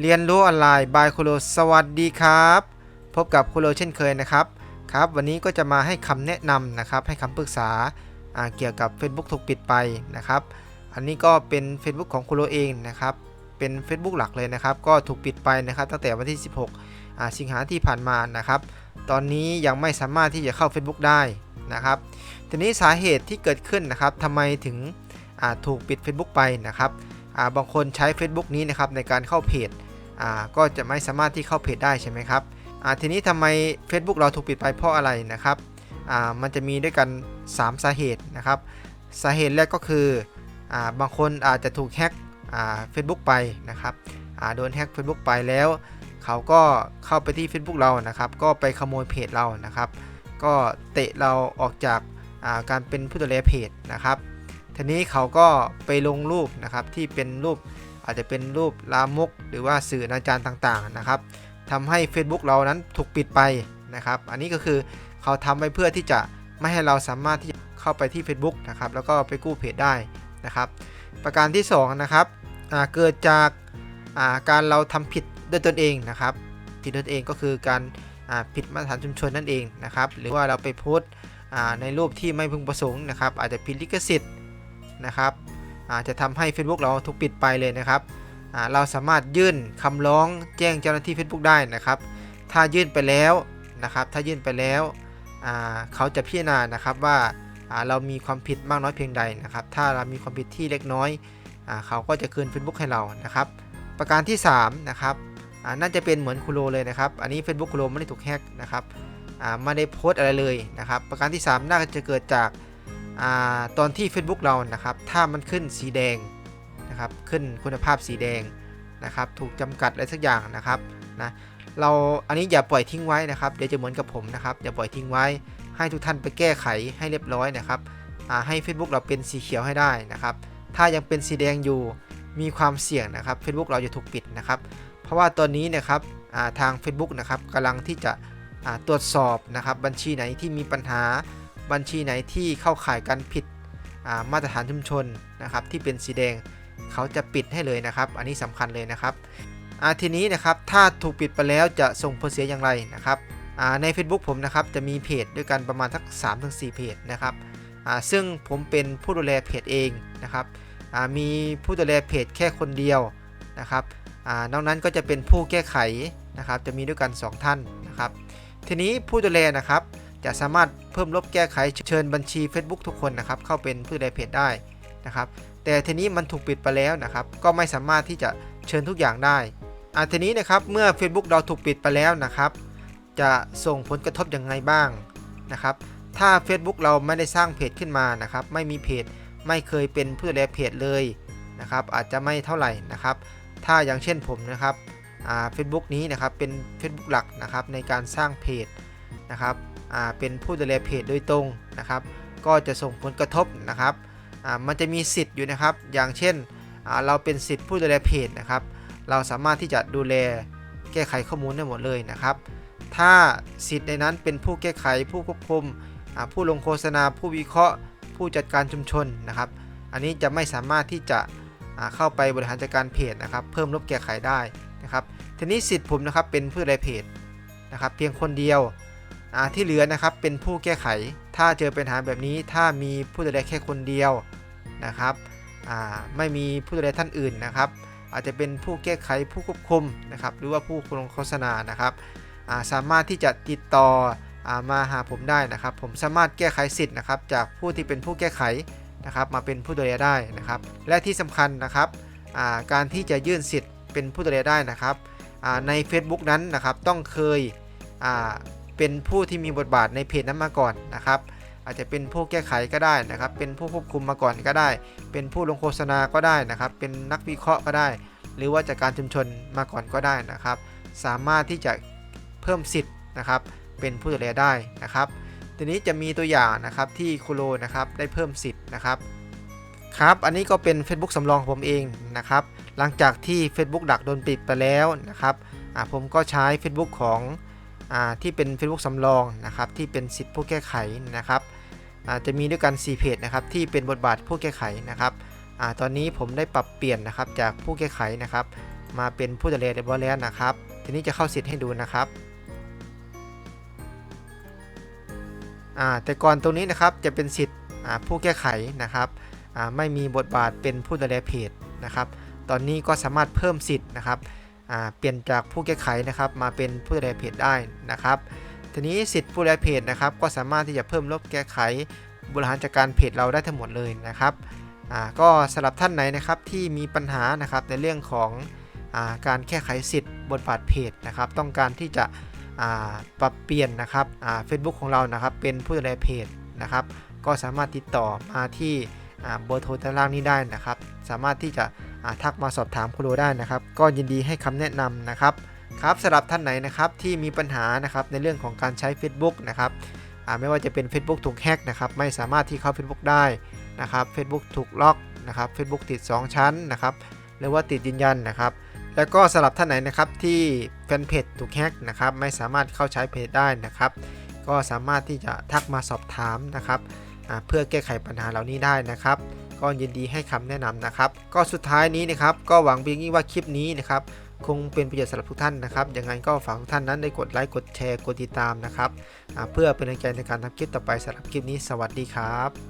เรียนรู้ออนไลน์บายโคโลสวัสดีครับ พบกับโคโลเช่นเคยนะครับครับ วันนี้ก็จะมาให้คำแนะนำนะครับ ให้คำปรึกษาเกี่ยวกับ Facebook ถูกปิดไปนะครับ อันนี้ก็เป็น Facebook ของโคโลเองนะครับ เป็น Facebook หลักเลยนะครับ ก็ถูกปิดไปนะครับ ตั้งแต่วันที่ 16 สิงหาที่ผ่านมานะครับ ตอนนี้ยังไม่สามารถที่จะเข้า Facebook ได้นะครับ ทีนี้สาเหตุที่เกิดขึ้นนะครับทำไมถึงถูกปิด Facebook ไปนะครับ อ่าบางคนใช้ Facebook นี้นะครับในการเข้าเพจอ่าก็จะไม่สามารถที่เข้าเพจได้ใช่ไหมครับอ่าทีนี้ทำไม Facebook เราถูกปิดไปเพราะอะไรนะครับอ่ามันจะมีด้วยกัน 3 สาเหตุนะครับ สาเหตุแรกก็คืออ่าบางคนอาจจะถูกแฮ็กเฟซบุ๊กไปนะครับอ่าโดนแฮ็ก Facebook ไปแล้ว เขาก็เข้าไปที่ Facebook เรานะครับ ก็ไปขโมยเพจเรานะครับ ก็เตะเราออกจากาการเป็นผู้ดูแลเพจนะครับ ทีนี้เขาก็ไปลงรูปนะครับที่เป็นรูปอาจจะเป็นรูปลามก หรือว่าสื่ออนาจารต่างๆนะครับทำให้ Facebook เรานั้นถูกปิดไปนะครับ อันนี้ก็คือเขาทำไปเพื่อที่จะไม่ให้เราสามารถที่จะเข้าไปที่ Facebook นะครับแล้วก็ไปกู้เพจได้นะครับ ประการที่2นะครับเกิดจากาการเราทำผิดด้วยตนเองนะครับผิดตนเองก็คือการาผิดมาตรฐานชุมชนนั่นเองนะครับ หรือว่าเราไปโพสต์ในรูปที่ไม่พึงประสงค์นะครับ อาจจะผิดลิขสิทธิ์ นะครับอาจจะทำให้ Facebook เราถูกปิดไปเลยนะครับ เราสามารถยื่นคำร้องแจ้งเจ้าหน้าที่ Facebook ได้นะครับ ถ้ายื่นไปแล้วนะครับ ถ้ายื่นไปแล้วเขาจะพิจารณานะครับว่าเรามีความผิดมากน้อยเพียงใดนะครับ ถ้าเรามีความผิดที่เล็กน้อยอเขาก็จะคืน Facebook ให้เรานะครับ ประการที่3นะครับน่าจะเป็นเหมือนคูโรเลยนะครับ อันนี้ Facebook คูโรไม่ได้ถูกแฮกนะครับไม่ได้โพสต์อะไรเลยนะครับ ประการที่ 3 น่าจะเกิดจาก ตอนที่ Facebook เรานะครับ ถ้ามันขึ้นสีแดงนะครับ ขึ้นคุณภาพสีแดงนะครับ ถูกจำกัดอะไรสักอย่างนะครับนะเราอันนี้อย่าปล่อยทิ้งไว้นะครับ เดี๋ยวจะเหมือนกับผมนะครับ อย่าปล่อยทิ้งไว้ ให้ทุกท่านไปแก้ไขให้เรียบร้อยนะครับให้ Facebook เราเป็นสีเขียวให้ได้นะครับ ถ้ายังเป็นสีแดงอยู่ มีความเสี่ยงนะครับ Facebook เราจะถูกปิดนะครับ เพราะว่าตอนนี้นะครับทาง Facebook นะครับกำลังที่จะตรวจสอบนะครับบัญชีไหนที่มีปัญหา บัญชีไหนที่เข้าข่ายการผิดามาตรฐานชุมชนนะครับที่เป็นสีแดงเขาจะปิดให้เลยนะครับ อันนี้สำคัญเลยนะครับทีนี้นะครับถ้าถูกปิดไปแล้วจะส่งผลเสียอย่างไรนะครับใน Facebook ผมนะครับจะมีเพจด้วยกันประมาณทัก3-4 เพจนะครับซึ่งผมเป็นผู้ดูแลเพจเองนะครับมีผู้ดูแลเพจแค่คนเดียวนะครับอ่านอกนั้นก็จะเป็นผู้แก้ไขนะครับจะมีด้วยกัน 2 ท่านนะครับทีนี้ผู้ดูแลนะครับ จะสามารถเพิ่มลบแก้ไขเชิญบัญชี Facebook ทุกคนนะครับเข้าเป็นผู้ใดเพจได้นะครับแต่ทีนี้มันถูกปิดไปแล้วนะครับก็ไม่สามารถที่จะเชิญทุกอย่างได้อ่าทีนี้นะครับเมื่อ Facebook เราถูกปิดไปแล้วนะครับ จะส่งผลกระทบยังไงบ้างนะครับถ้า Facebook เราไม่ได้สร้างเพจขึ้นมานะครับไม่มีเพจไม่เคยเป็นผู้ใดเพจเลยนะครับอาจจะไม่เท่าไหร่นะครับ ถ้าอย่างเช่นผมนะครับเฟซบุ๊กนี้นะครับเป็น Facebook หลักนะครับในการสร้างเพจนะครับ เป็นผู้ดูแลเพจโดยตรงนะครับ ก็จะส่งผลกระทบนะครับมันจะมีสิทธิ์อยู่นะครับ อย่างเช่นเราเป็นสิทธิ์ผู้ดูแลเพจนะครับ เราสามารถที่จะดูแลแก้ไขข้อมูลได้หมดเลยนะครับ ถ้าสิทธิ์ในนั้นเป็นผู้แก้ไขผู้ควบคุมผู้ลงโฆษณา ผู้วิเคราะห์ ผู้จัดการชุมชนนะครับ อันนี้จะไม่สามารถที่จะเข้าไปบริหารจัดการเพจนะครับ เพิ่มลบแก้ไขได้นะครับ ทีนี้สิทธิ์ผมนะครับเป็นผู้ดูแลเพจนะครับ เพียงคนเดียว ที่เหลือนะครับเป็นผู้แก้ไข ถ้าเจอปัญหาแบบนี้ถ้ามีผู้ดูแลแค่คนเดียวนะครับไม่มีผู้ดูแลท่านอื่นนะครับ อาจจะเป็นผู้แก้ไขผู้ควบคุมนะครับหรือว่าผู้ลงโฆษณานะครับาสามารถที่จะติดต่ออมาหาผมได้นะครับ ผมสามารถแก้ไขสิทธิ์นะครับ จากผู้ที่เป็นผู้แก้ไขนะครับ มาเป็นผู้ดูแลได้นะครับ และที่สำคัญนะครับาการที่จะยื่นสิทธิ์เป็นผู้ดูแลได้นะครับใน Facebook นั้นนะครับต้องเคย เป็นผู้ที่มีบทบาทในเพจนั้นมาก่อนนะครับ อาจจะเป็นผู้แก้ไขก็ได้นะครับ เป็นผู้ควบคุมมาก่อนก็ได้ เป็นผู้ลงโฆษณาก็ได้นะครับ เป็นนักวิเคราะห์ก็ได้ หรือว่าจากการชุมชนมาก่อนก็ได้นะครับ สามารถที่จะเพิ่มสิทธิ์นะครับ เป็นผู้ดูแลได้นะครับทีนี้จะมีตัวอย่างนะครับที่โคโลนะครับได้เพิ่มสิทธิ์นะครับครับ อันนี้ก็เป็น Facebook สำรองของผมเองนะครับ หลังจากที่ Facebook ดักโดนปิดไปแล้วนะครับผมก็ใช้ Facebook ของ ที่เป็น Facebook สำรองนะครับที่เป็นสิทธิ์ผู้แก้ไขนะครับจะมีด้วยกัน 4 เพจนะครับที่เป็นบทบาทผู้แก้ไขนะครับอตอนนี้ผมได้ปรับเปลี่ยนนะครับจากผู้แก้ไขนะครับ มาเป็นผู้ดูแลเรียบร้อยแล้วนะครับ ทีนี้จะเข้าสิทธิ์ให้ดูนะครับแต่ก่อนตรงนี้นะครับจะเป็นสิทธิ์ผู้แก้ไขนะครับไม่มีบทบาทเป็นผู้ดูแลเพจนะครับ ตอนนี้ก็สามารถเพิ่มสิทธิ์นะครับ เปลี่ยนจากผู้แก้ไขนะครับมาเป็นผู้ดูแลเพจได้นะครับ ทีนี้สิทธิ์ผู้ดูแลเพจนะครับก็สามารถที่จะเพิ่มลบแก้ไขบริหารจัดการเพจเราได้ทั้งหมดเลยนะครับก็สำหรับท่านไหนนะครับที่มีปัญหานะครับในเรื่องของอาการแก้ไขสิทธิ์บทบาทเพจนะครับ ต้องการที่จะปรับเปลี่ยนนะครับเฟซบุ๊กของเรานะครับเป็นผู้ดูแลเพจนะครับ ก็สามารถติดต่อมาที่เบอร์โทรด้านล่างนี้ได้นะครับ สามารถที่จะ ทักมาสอบถามคุณโรได้นะครับ ก็ยินดีให้คำแนะนำนะครับครับสำหรับท่านไหนนะครับที่มีปัญหานะครับในเรื่องของการใช้ Facebook นะครับไม่ว่าจะเป็น Facebook ถูกแฮกนะครับไม่สามารถที่เข้า Facebook ได้นะครับ Facebook ถูกล็อกนะครับ Facebook ติด 2 ชั้นนะครับหรือว่าติดยืนยันนะครับแล้วก็สำหรับท่านไหนนะครับที่แฟนเพจถูกแฮกนะครับไม่สามารถเข้าใช้เพจได้นะครับ ก็สามารถที่จะทักมาสอบถามนะครับเพื่อแก้ไขปัญหาเหล่านี้ได้นะครับ ก็ยินดีให้คำแนะนำนะครับ ก็สุดท้ายนี้นะครับก็หวังเพียงยิ่งว่าคลิปนี้นะครับคงเป็นประโยชน์สำหรับทุกท่านนะครับยังไงก็ฝากทุกท่านนั้นได้กดไลค์กดแชร์กดติดตามนะครับเพื่อเป็นกำลังใจในการทำคลิปต่อไปสำหรับคลิปนี้สวัสดีครับ